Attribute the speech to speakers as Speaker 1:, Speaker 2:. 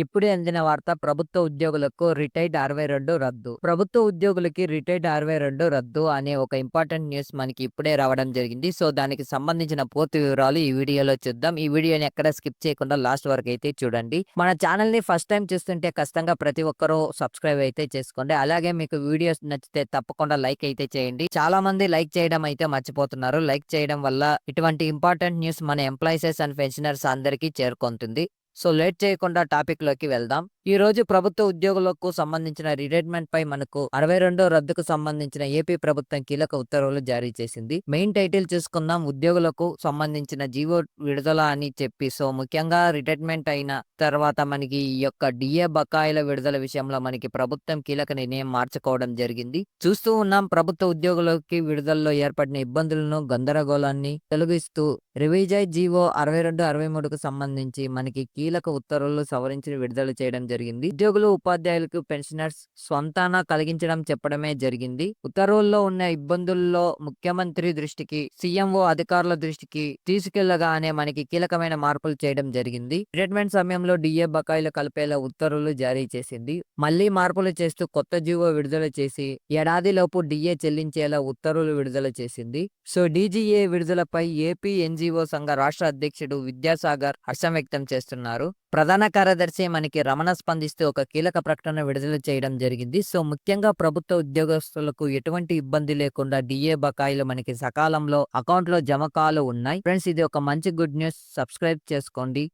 Speaker 1: ఇప్పుడే అందిన వార్త ప్రభుత్వ ఉద్యోగులకు రిటైర్డ్ అరవై రెండు రద్దు. ప్రభుత్వ ఉద్యోగులకి రిటైర్డ్ అరవై రెండు రద్దు అనే ఒక ఇంపార్టెంట్ న్యూస్ మనకి ఇప్పుడే రావడం జరిగింది. సో దానికి సంబంధించిన పూర్తి వివరాలు ఈ వీడియోలో చూద్దాం. ఈ వీడియోని ఎక్కడ స్కిప్ చేయకుండా లాస్ట్ వరకు అయితే చూడండి. మన ఛానల్ని ఫస్ట్ టైం చూస్తుంటే ఖచ్చితంగా ప్రతి ఒక్కరూ సబ్స్క్రైబ్ అయితే చేసుకోండి. అలాగే మీకు వీడియోస్ నచ్చితే తప్పకుండా లైక్ అయితే చేయండి. చాలా మంది లైక్ చేయడం అయితే మర్చిపోతున్నారు. లైక్ చేయడం వల్ల ఇటువంటి ఇంపార్టెంట్ న్యూస్ మన ఎంప్లాయీసెస్ అండ్ పెన్షనర్స్ అందరికీ చేరుకుంటుంది. సో లేట్ చేయకుండా టాపిక్లోకి వెళ్దాం. ఈ రోజు ప్రభుత్వ ఉద్యోగులకు సంబంధించిన రిటైర్మెంట్ పై మనకు అరవై రెండో రద్దుకు సంబంధించిన ఏపీ ప్రభుత్వం కీలక ఉత్తర్వులు జారీ చేసింది. మెయిన్ టైటిల్ చూసుకుందాం. ఉద్యోగులకు సంబంధించిన జీవో విడుదల అని చెప్పి సో ముఖ్యంగా రిటైర్మెంట్ అయిన తర్వాత మనకి ఈ యొక్క డిఏ బకాయిల విడుదల విషయంలో మనకి ప్రభుత్వం కీలక నిర్ణయం మార్చుకోవడం జరిగింది. చూస్తూ ఉన్నాం ప్రభుత్వ ఉద్యోగులకి విడుదలలో ఏర్పడిన ఇబ్బందులను గందరగోళాన్ని తొలగిస్తూ రివిజై జీవో అరవై రెండు అరవై మూడుకు సంబంధించి మనకి కీలక ఉత్తర్వులు సవరించి విడుదల చేయడం జరిగింది. ఉద్యోగులు ఉపాధ్యాయులకు పెన్షనర్స్ స్వంతాన కలిగించడం చెప్పడమే జరిగింది. ఉత్తర్వుల్లో ఉన్న ఇబ్బందుల్లో ముఖ్యమంత్రి దృష్టికి సీఎంఓ అధికారుల దృష్టికి తీసుకెళ్ళగానే మనకి కీలకమైన మార్పులు చేయడం జరిగింది. రిటైర్మెంట్ సమయంలో డిఏ బకాయిలు కలిపేలా ఉత్తర్వులు జారీ చేసింది. మళ్ళీ మార్పులు చేస్తూ కొత్త జీవో విడుదల చేసి ఏడాదిలోపు డిఏ చెల్లించేలా ఉత్తర్వులు విడుదల చేసింది. సో డీజీఏ విడుదలపై ఏపీ ఎన్జీఓ సంఘ రాష్ట్ర అధ్యక్షుడు విద్యాసాగర్ హర్షం వ్యక్తం చేస్తున్నారు. ప్రధాన కార్యదర్శి మనకి రమణ స్పందిస్తూ ఒక కీలక ప్రకటన విడుదల చేయడం జరిగింది. సో ముఖ్యంగా ప్రభుత్వ ఉద్యోగస్తులకు ఎటువంటి ఇబ్బంది లేకుండా డిఏ బకాయిలు మనకి సకాలంలో అకౌంట్లో జమకాలు ఉన్నాయి. ఫ్రెండ్స్ ఇది ఒక మంచి గుడ్ న్యూస్. సబ్స్క్రైబ్ చేసుకోండి.